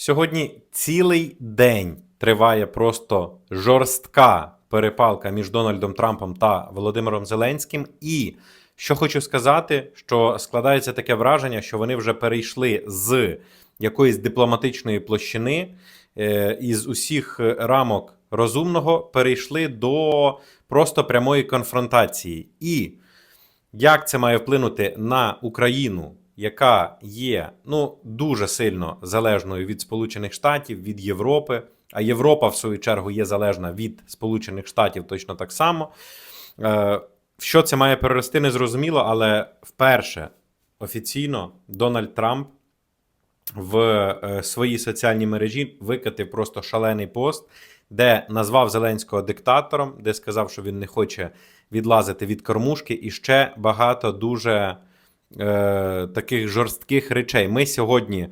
Сьогодні цілий день триває просто жорстка перепалка між Дональдом Трампом та Володимиром Зеленським. І що хочу сказати, що складається таке враження, що вони вже перейшли з якоїсь дипломатичної площини е, із усіх рамок розумного, перейшли до просто прямої конфронтації. І як це має вплинути на Україну, яка є ну дуже сильно залежною від Сполучених Штатів, від Європи. А Європа, в свою чергу, є залежна від Сполучених Штатів точно так само. Е, в що це має перерости, не зрозуміло, але вперше офіційно Дональд Трамп в е, своїй соціальній мережі викатив просто шалений пост, де назвав Зеленського диктатором, де сказав, що він не хоче відлазити від кормушки, і ще багато дуже е, таких жорстких речей. Ми сьогодні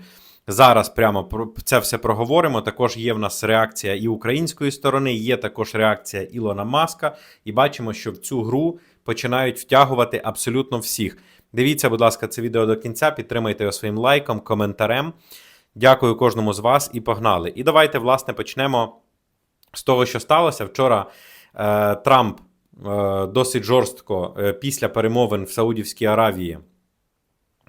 зараз прямо про це все проговоримо. Також є в нас реакція і української сторони, є також реакція Ілона Маска, і бачимо, що в цю гру починають втягувати абсолютно всіх. Дивіться, будь ласка, це відео до кінця. Підтримайте його своїм лайком, коментарем. Дякую кожному з вас і погнали. І давайте, власне, почнемо з того, що сталося. Вчора е, Трамп е, досить жорстко е, після перемовин в Саудівській Аравії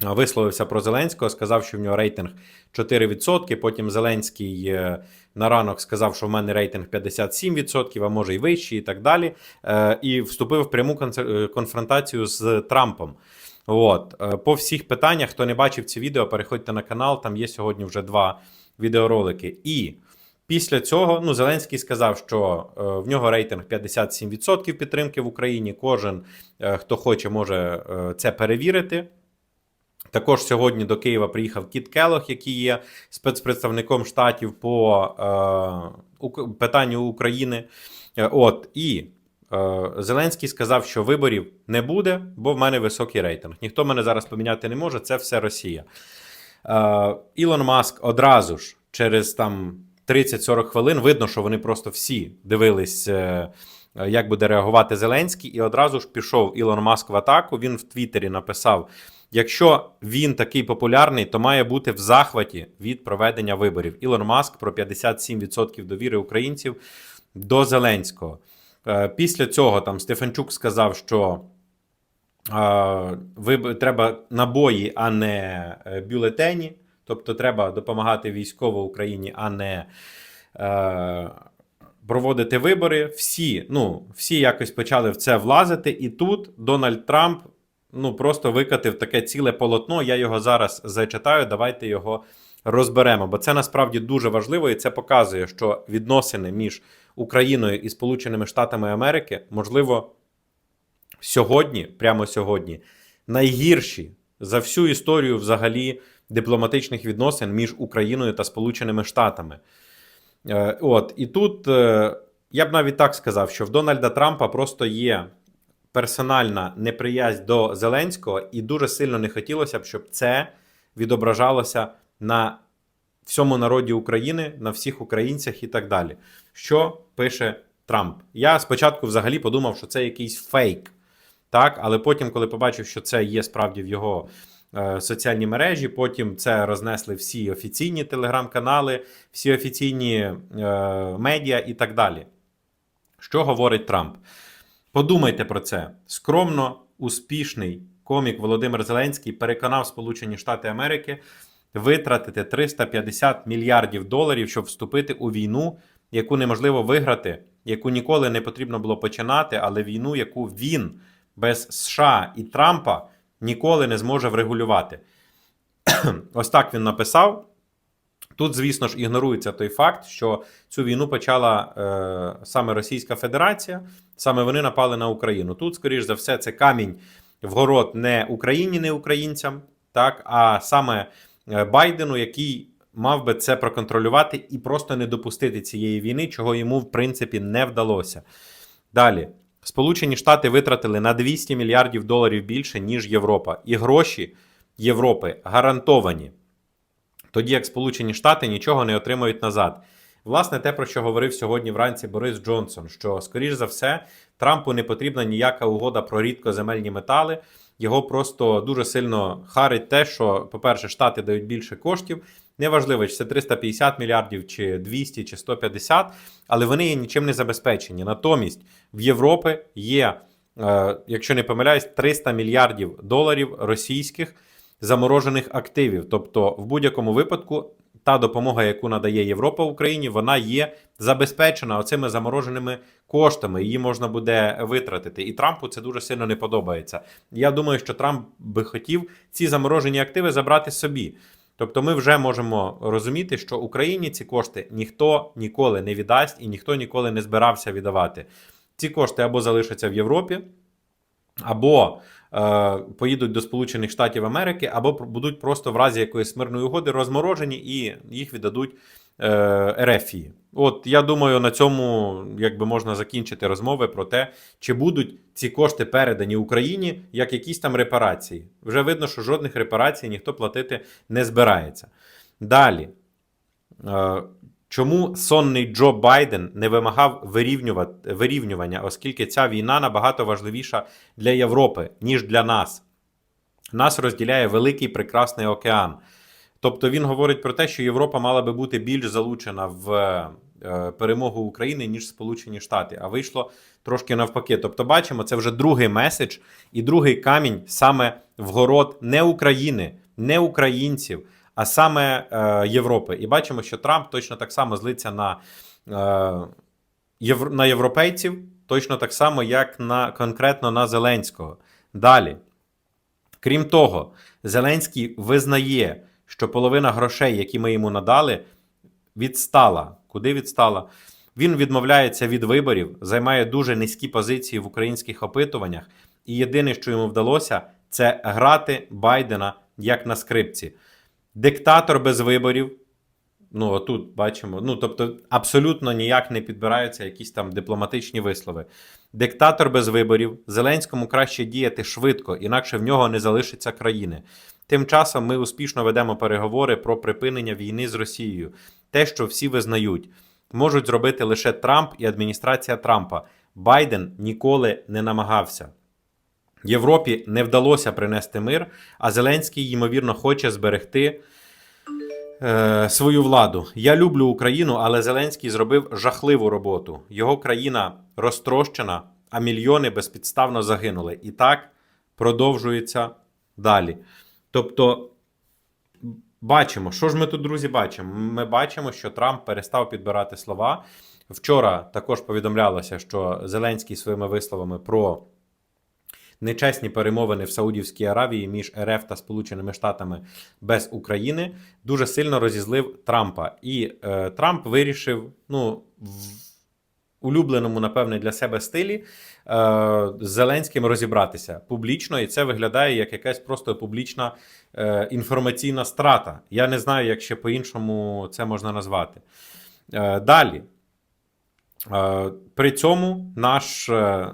висловився про Зеленського, сказав, що в нього рейтинг 4%. Потім Зеленський е, на ранок сказав, що в мене рейтинг 57%, а може й вищий, і так далі. Е, І вступив в пряму е, конфронтацію з Трампом. От по всіх питаннях, хто не бачив ці відео, переходьте на канал. Там є сьогодні вже два відеоролики. І після цього ну Зеленський сказав, що в нього рейтинг 57% підтримки в Україні. Кожен, хто хоче, може це перевірити. Також сьогодні до Києва приїхав Кіт Келох, який є спецпредставником штатів по е, питанню України. Е, От і е, Зеленський сказав, що виборів не буде, бо в мене високий рейтинг. Ніхто мене зараз поміняти не може. Це все Росія. Е, Ілон Маск одразу ж через там 30-40 хвилин видно, що вони просто всі дивились. е, Як буде реагувати Зеленський, і одразу ж пішов Ілон Маск в атаку. Він в Твіттері написав: якщо він такий популярний, то має бути в захваті від проведення виборів. Ілон Маск про 57% довіри українців до Зеленського. Е, Після цього там Стефанчук сказав, що е, треба набої, а не е, бюлетені. Тобто треба допомагати військово Україні, а не е, проводити вибори. Всі, ну, всі якось почали в це влазити. І тут Дональд Трамп ну, просто викатив таке ціле полотно. Я його зараз зачитаю. Давайте його розберемо. Бо це насправді дуже важливо, і це показує, що відносини між Україною і Сполученими Штатами Америки, можливо, сьогодні, прямо сьогодні, найгірші за всю історію взагалі дипломатичних відносин між Україною та Сполученими Штатами. Е, От, і тут е, я б навіть так сказав, що в Дональда Трампа просто є персональна неприязнь до Зеленського, і дуже сильно не хотілося б, щоб це відображалося на всьому народі України, на всіх українцях і так далі. Що пише Трамп? Я спочатку взагалі подумав, що це якийсь фейк. Так, але потім, коли побачив, що це є справді в його е, соціальній мережі, потім це рознесли всі офіційні телеграм-канали, всі офіційні е, медіа і так далі. Що говорить Трамп? Подумайте про це. Скромно, успішний комік Володимир Зеленський переконав Сполучені Штати Америки витратити 350 мільярдів доларів, щоб вступити у війну, яку неможливо виграти, яку ніколи не потрібно було починати, але війну, яку він без США і Трампа ніколи не зможе врегулювати. Ось так він написав. Тут, звісно ж, ігнорується той факт, що цю війну почала е, саме Російська Федерація, саме вони напали на Україну. Тут, скоріш за все, це камінь в город не Україні, не українцям, так, а саме е, Байдену, який мав би це проконтролювати і просто не допустити цієї війни, чого йому, в принципі, не вдалося. Далі. Сполучені Штати витратили на 200 мільярдів доларів більше, ніж Європа. І гроші Європи гарантовані тоді як Сполучені Штати нічого не отримають назад. Власне, те, про що говорив сьогодні вранці Борис Джонсон, що, скоріш за все, Трампу не потрібна ніяка угода про рідкоземельні метали, Його просто дуже сильно харить те, що, по-перше, Штати дають більше коштів. Неважливо, чи це 350 мільярдів, чи 200, чи 150, але вони є нічим не забезпечені. Натомість в Європі є, е, якщо не помиляюсь, 300 мільярдів доларів російських заморожених активів. Тобто, в будь-якому випадку, та допомога, яку надає Європа Україні, вона є забезпечена оцими замороженими коштами. Її можна буде витратити. І Трампу це дуже сильно не подобається. Я думаю, що Трамп би хотів ці заморожені активи забрати собі. Тобто, ми вже можемо розуміти, що Україні ці кошти ніхто ніколи не віддасть і ніхто ніколи не збирався віддавати. Ці кошти або залишаться в Європі, або поїдуть до Сполучених Штатів Америки, або будуть просто в разі якоїсь мирної угоди розморожені і їх віддадуть е, Ерефії. От я думаю, на цьому якби можна закінчити розмови про те, чи будуть ці кошти передані Україні як якісь там репарації. Вже видно, що жодних репарацій ніхто платити не збирається. Далі. Чому сонний Джо Байден не вимагав вирівнювання, оскільки ця війна набагато важливіша для Європи, ніж для нас? Нас розділяє великий прекрасний океан. Тобто він говорить про те, що Європа мала би бути більш залучена в е, перемогу України, ніж Сполучені Штати. А вийшло трошки навпаки. Тобто, бачимо, це вже другий меседж і другий камінь саме в город не України, не українців, а саме е, Європи. І бачимо, що Трамп точно так само злиться на, е, євро, на європейців, точно так само, як на конкретно на Зеленського. Далі. Крім того, Зеленський визнає, що половина грошей, які ми йому надали, відстала. Куди відстала? Він відмовляється від виборів, займає дуже низькі позиції в українських опитуваннях, і єдине, що йому вдалося, це грати Байдена як на скрипці. Диктатор без виборів. Ну, тут бачимо. Ну, тобто, абсолютно ніяк не підбираються якісь там дипломатичні вислови. Диктатор без виборів. Зеленському краще діяти швидко, інакше в нього не залишиться країни. Тим часом ми успішно ведемо переговори про припинення війни з Росією. Те, що всі визнають, можуть зробити лише Трамп і адміністрація Трампа. Байден ніколи не намагався. Європі не вдалося принести мир, а Зеленський, ймовірно, хоче зберегти е, свою владу. Я люблю Україну, але Зеленський зробив жахливу роботу. Його країна розтрощена, а мільйони безпідставно загинули. І так продовжується далі. Тобто, бачимо, що ж ми тут, друзі, бачимо? Ми бачимо, що Трамп перестав підбирати слова. Вчора також повідомлялося, що Зеленський своїми висловами про нечесні перемовини в Саудівській Аравії між РФ та Сполученими Штатами без України дуже сильно розізлив Трампа. І е, Трамп вирішив, ну, в улюбленому, напевне, для себе стилі е, з Зеленським розібратися публічно, і це виглядає як якась просто публічна е, інформаційна страта. Я не знаю, як ще по-іншому це можна назвати. Е, далі. Е, При цьому наш е,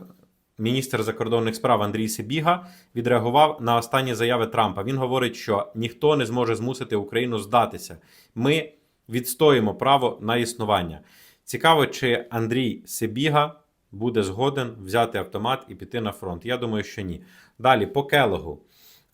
міністр закордонних справ Андрій Сибіга відреагував на останні заяви Трампа. Він говорить, що ніхто не зможе змусити Україну здатися. Ми відстоїмо право на існування. Цікаво, чи Андрій Сибіга буде згоден взяти автомат і піти на фронт. Я думаю, що ні. Далі по Келогу.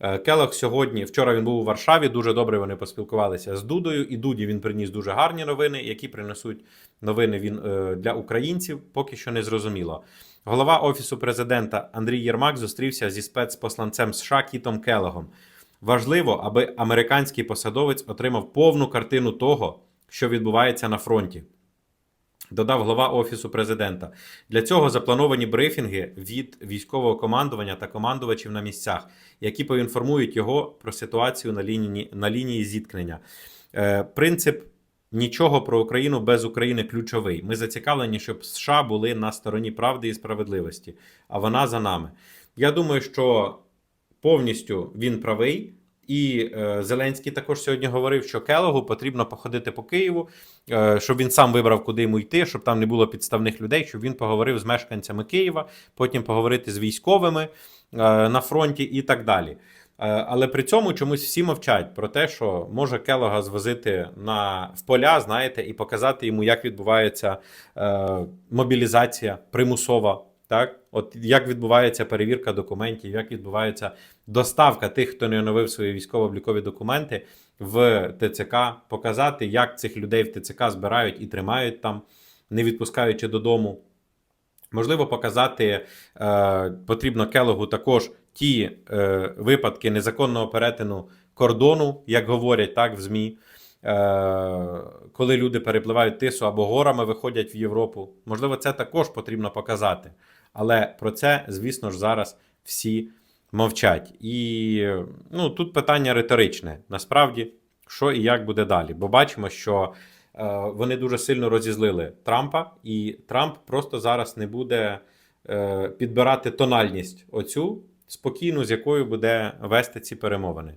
Е, Келог сьогодні, вчора він був у Варшаві. Дуже добре вони поспілкувалися з Дудою. І Дуді він приніс дуже гарні новини, які принесуть новини він е, для українців. Поки що не зрозуміло. Голова офісу президента Андрій Єрмак зустрівся зі спецпосланцем США Кітом Келогом. Важливо, аби американський посадовець отримав повну картину того, що відбувається на фронті. Додав глава офісу президента. Для цього заплановані брифінги від військового командування та командувачів на місцях, які поінформують його про ситуацію на лінії, на лінії зіткнення. Е, принцип нічого про Україну без України ключовий. Ми зацікавлені, щоб США були на стороні правди і справедливості, а вона за нами. Я думаю, що повністю він правий. І е, Зеленський також сьогодні говорив, що Келогу потрібно походити по Києву, е, щоб він сам вибрав, куди йому йти, щоб там не було підставних людей, щоб він поговорив з мешканцями Києва, потім поговорити з військовими е, на фронті і так далі. Е, але при цьому чомусь всі мовчать про те, що може Келога звозити на в поля, знаєте, і показати йому, як відбувається е, мобілізація примусова Так, от як відбувається перевірка документів, як відбувається доставка тих, хто не оновив свої військово-облікові документи в ТЦК, показати, як цих людей в ТЦК збирають і тримають там, не відпускаючи додому. Можливо, показати е, потрібно Келогу також ті е, випадки незаконного перетину кордону, як говорять так в ЗМІ, е, коли люди перепливають тису або горами виходять в Європу. Можливо, це також потрібно показати. Але про це, звісно ж, зараз всі мовчать. І ну, тут питання риторичне. Насправді, що і як буде далі? Бо бачимо, що е, вони дуже сильно розізлили Трампа, і Трамп просто зараз не буде е, підбирати тональність оцю спокійну, з якою буде вести ці перемовини.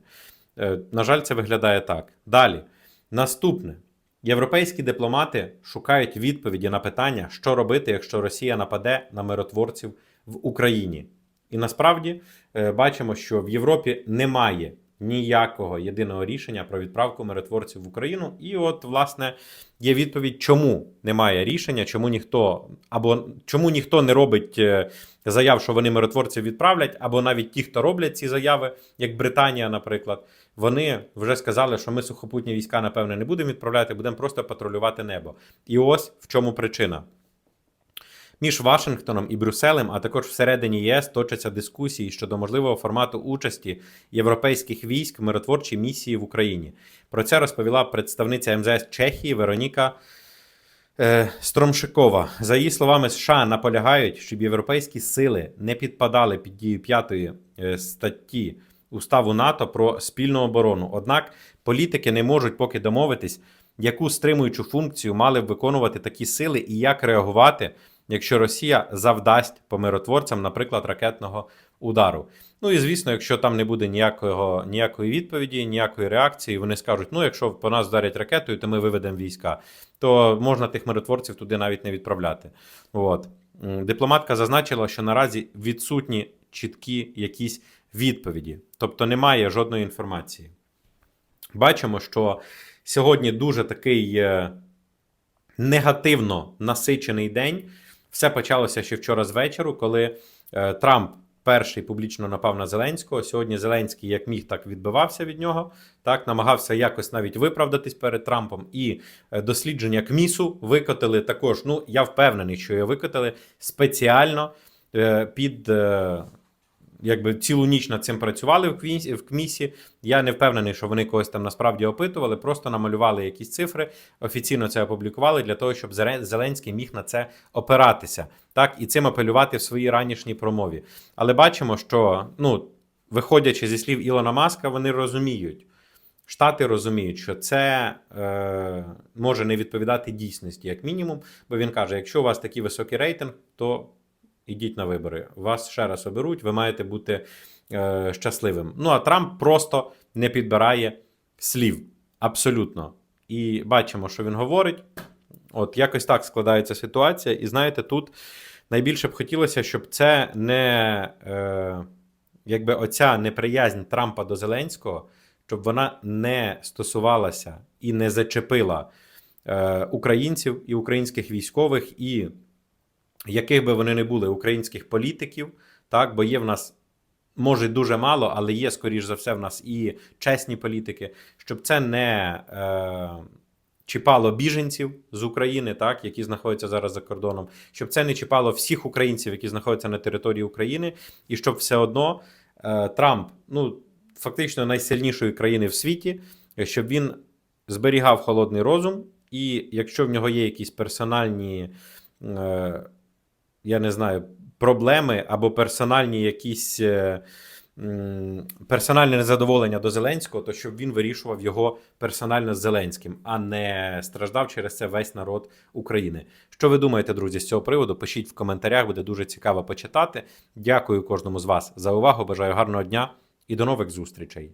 Е, на жаль, це виглядає так. Далі. Наступне. Європейські дипломати шукають відповіді на питання, що робити, якщо Росія нападе на миротворців в Україні. І насправді е, бачимо, що в Європі немає ніякого єдиного рішення про відправку миротворців в Україну. І от, власне, є відповідь, чому немає рішення, чому ніхто або чому ніхто не робить е, заяв, що вони миротворців відправлять, або навіть ті, хто роблять ці заяви, як Британія, наприклад, вони вже сказали, що ми сухопутні війська, напевне, не будемо відправляти, будемо просто патрулювати небо. І ось в чому причина. Між Вашингтоном і Брюсселем, а також всередині ЄС точаться дискусії щодо можливого формату участі європейських військ в миротворчій місії в Україні. Про це розповіла представниця МЗС Чехії Вероніка е, Стромшикова. За її словами, США наполягають, щоб європейські сили не підпадали під дію п'ятої е, статті Уставу НАТО про спільну оборону. Однак політики не можуть поки домовитись, яку стримуючу функцію мали б виконувати такі сили і як реагувати якщо Росія завдасть по миротворцям, наприклад, ракетного удару. Ну і звісно, якщо там не буде ніякого, ніякої відповіді, ніякої реакції, вони скажуть: ну, якщо по нас вдарять ракетою, то ми виведемо війська, то можна тих миротворців туди навіть не відправляти. От. Дипломатка зазначила, що наразі відсутні чіткі якісь відповіді, тобто немає жодної інформації. Бачимо, що сьогодні дуже такий е, негативно насичений день. Все почалося ще вчора з вечору, коли е, Трамп перший публічно напав на Зеленського. Сьогодні Зеленський як міг, так відбивався від нього, так намагався якось навіть виправдатись перед Трампом. І е, дослідження КМІСу викотили також. Ну я впевнений, що його викотили спеціально е, під. Е, Якби цілу ніч над цим працювали в КМІСі. Я не впевнений, що вони когось там насправді опитували, просто намалювали якісь цифри, офіційно це опублікували для того, щоб Зеленський міг на це опиратися, так і цим апелювати в своїй ранішній промові. Але бачимо, що ну, виходячи зі слів Ілона Маска, вони розуміють. Штати розуміють, що це е, може не відповідати дійсності, як мінімум. Бо він каже: якщо у вас такий високий рейтинг, то ідіть на вибори. Вас ще раз оберуть, ви маєте бути е, щасливим. Ну а Трамп просто не підбирає слів. Абсолютно. І бачимо, що він говорить. От якось так складається ситуація. І знаєте, тут найбільше б хотілося, щоб це не е, якби оця неприязнь Трампа до Зеленського, щоб вона не стосувалася і не зачепила е, українців і українських військових, і яких би вони не були українських політиків, так, бо є в нас. Може, дуже мало, але є, скоріш за все, в нас і чесні політики, щоб це не е, чіпало біженців з України, так, які знаходяться зараз за кордоном, щоб це не чіпало всіх українців, які знаходяться на території України, і щоб все одно е, Трамп, ну фактично найсильнішої країни в світі, щоб він зберігав холодний розум, і якщо в нього є якісь персональні. Е, я не знаю, проблеми або персональні якісь е, персональне незадоволення до Зеленського, то щоб він вирішував його персонально з Зеленським, а не страждав через це весь народ України. Що ви думаєте, друзі, з цього приводу? Пишіть в коментарях, буде дуже цікаво почитати. Дякую кожному з вас за увагу. Бажаю гарного дня і до нових зустрічей.